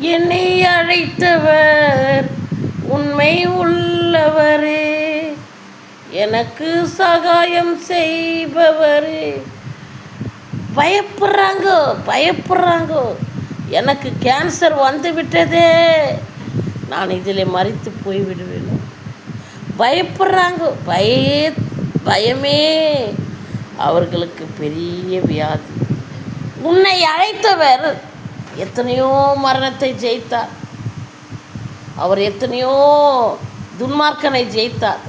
என்னை அழைத்தவர். உண்மை உள்ளவரே. எனக்கு சகாயம் செய்பவரே. பயப்படுறாங்கோ பயப்படுறாங்கோ எனக்கு கேன்சர் வந்து விட்டதே. நான் இதில் மறித்து போய் பயப்படுறாங்கோ பயப்படுறாங்க பய பயமே. அவர்களுக்கு பெரிய வியாதி. உன்னை அழைத்தவர் எத்தனையோ மரணத்தை ஜெயித்தார். அவர் எத்தனையோ துன்மார்க்கனை ஜெயித்தார்.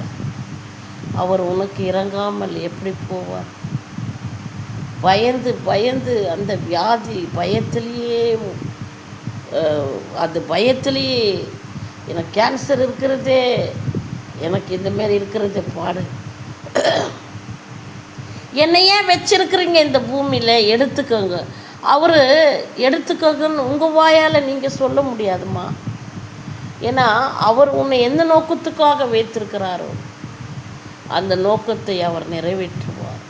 அவர் உனக்கு இறங்காமல் எப்படி போவார்? பயந்து பயந்து அந்த வியாதி பயத்திலேயே அந்த அது பயத்திலேயே எனக்கு கேன்சர் இருக்கிறதே எனக்கு இந்த மாதிரி இருக்கிறது பாடு. என்னை ஏன் இந்த பூமியில்? எடுத்துக்கோங்க. அவர் எடுத்துக்கங்கன்னு உங்கள் வாயால் நீங்கள் சொல்ல முடியாதும்மா ஏன்னா அவர் உன்னை எந்த நோக்கத்துக்காக வைத்திருக்கிறாரோ அந்த நோக்கத்தை அவர் நிறைவேற்றுவார்.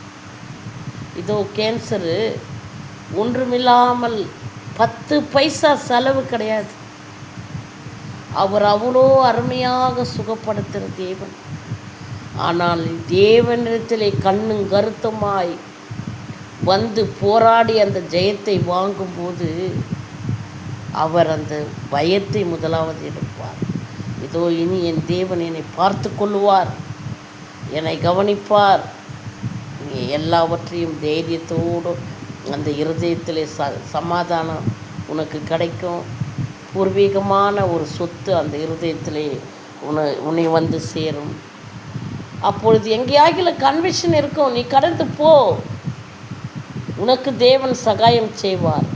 இதோ கேன்சரு ஒன்றுமில்லாமல் பத்து பைசா செலவு கிடையாது. அவர் அவ்வளோ அருமையாக சுகப்படுத்துகிற தேவன். ஆனால் தேவனிடத்திலே கண்ணும் கருத்துமாய் வந்து போராடி அந்த ஜெயத்தை வாங்கும்போது அவர் அந்த பயத்தை முதலாவது எடுப்பார். இதோ இனி என் தேவன் என்னை பார்த்து கொள்வார் என்னை கவனிப்பார். நீ எல்லாவற்றையும் தைரியத்தோடு அந்த இருதயத்திலே ச சமாதானம் உனக்கு கிடைக்கும். பூர்வீகமான ஒரு சொத்து அந்த இருதயத்திலே உன உன்னை வந்து சேரும். அப்பொழுது எங்கேயாகில கன்விஷன் இருக்கும். நீ கடந்து போ. உனக்கு தேவன் சகாயம் செய்வார்.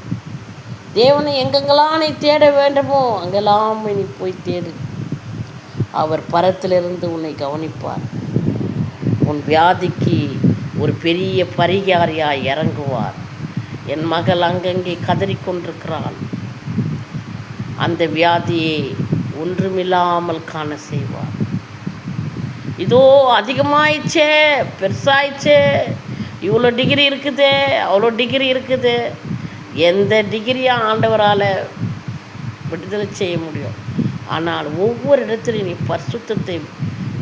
தேவனை எங்கெங்கெல்லாம் நீ தேட வேண்டுமோ அங்கெல்லாம் நீ போய் தேடு. அவர் பரத்திலிருந்து உன்னை கவனிப்பார். உன் வியாதிக்கு ஒரு பெரிய பரிகாரியாய் இறங்குவார். என் மகள் அங்கங்கே கதறிக்கொண்டிருக்கிறாள். அந்த வியாதியை ஒன்றுமில்லாமல் காண செய்வார். இதோ அதிகமாயிடுச்சே பெருசாயிச்சே. இவ்வளோ டிகிரி இருக்குது அவ்வளோ டிகிரி இருக்குது. எந்த டிகிரியாக ஆண்டவரால் விடுதலை செய்ய முடியும்? ஆனால் ஒவ்வொரு இடத்துலையும் நீ பரிசுத்தத்தை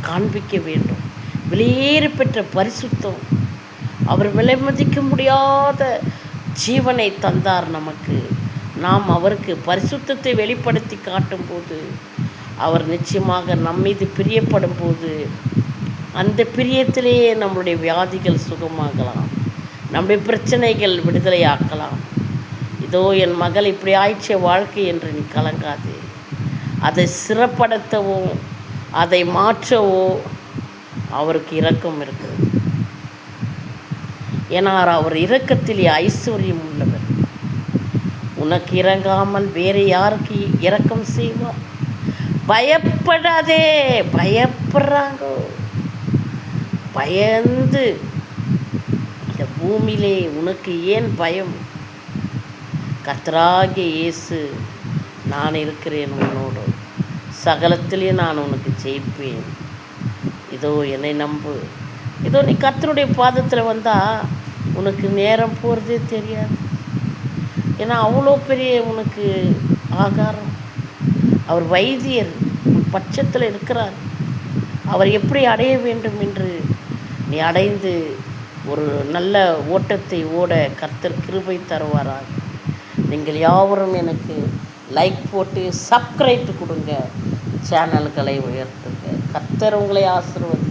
காண்பிக்க வேண்டும். வெளியேறி பெற்ற பரிசுத்தம் அவர் விலை மதிக்க முடியாத ஜீவனை தந்தார் நமக்கு. நாம் அவருக்கு பரிசுத்தத்தை வெளிப்படுத்தி காட்டும்போது அவர் நிச்சயமாக நம்மீது பிரியப்படும் போது அந்த பிரியத்திலேயே நம்மளுடைய வியாதிகள் சுகமாகலாம். நம்முடைய பிரச்சனைகள் விடுதலையாக்கலாம். இதோ என் மகள் இப்படி ஆயிடுச்ச வாழ்க்கை என்று நீ கலங்காதே. அதை சிறப்படுத்தவோ அதை மாற்றவோ அவருக்கு இரக்கம் இருக்கிறது. ஏன்னா அவர் இரக்கத்திலே ஐஸ்வர்யம் உள்ளவர். உனக்கு இறங்காமல் வேறு யாருக்கு இரக்கம் செய்வார்? பயப்படாதே பயப்படுறாங்க. பயந்து. இந்த பூமியிலே உனக்கு ஏன் பயம்? கத்ராகிய இயேசு நான் இருக்கிறேன் உன்னோடு. சகலத்திலேயே நான் உனக்கு ஜெயிப்பேன். இதோ என்னை நம்பு. இதோ நீ கத்தனுடைய பாதத்தில் வந்தால் உனக்கு நேரம் போகிறதே தெரியாது. ஏன்னா அவ்வளோ பெரிய உனக்கு ஆகாரம். அவர் வைத்தியர் பட்சத்தில் இருக்கிறார். அவர் எப்படி அடைய வேண்டும் என்று நீ அடைந்து ஒரு நல்ல ஓட்டத்தை ஓட கர்த்தர் கிருபை தருவாராக. நீங்கள் யாவரும் எனக்கு லைக் போட்டு சப்ஸ்கிரைப் கொடுங்க. சேனல்களை உயர்த்துங்க. கர்த்தர் உங்களை ஆசீர்வதி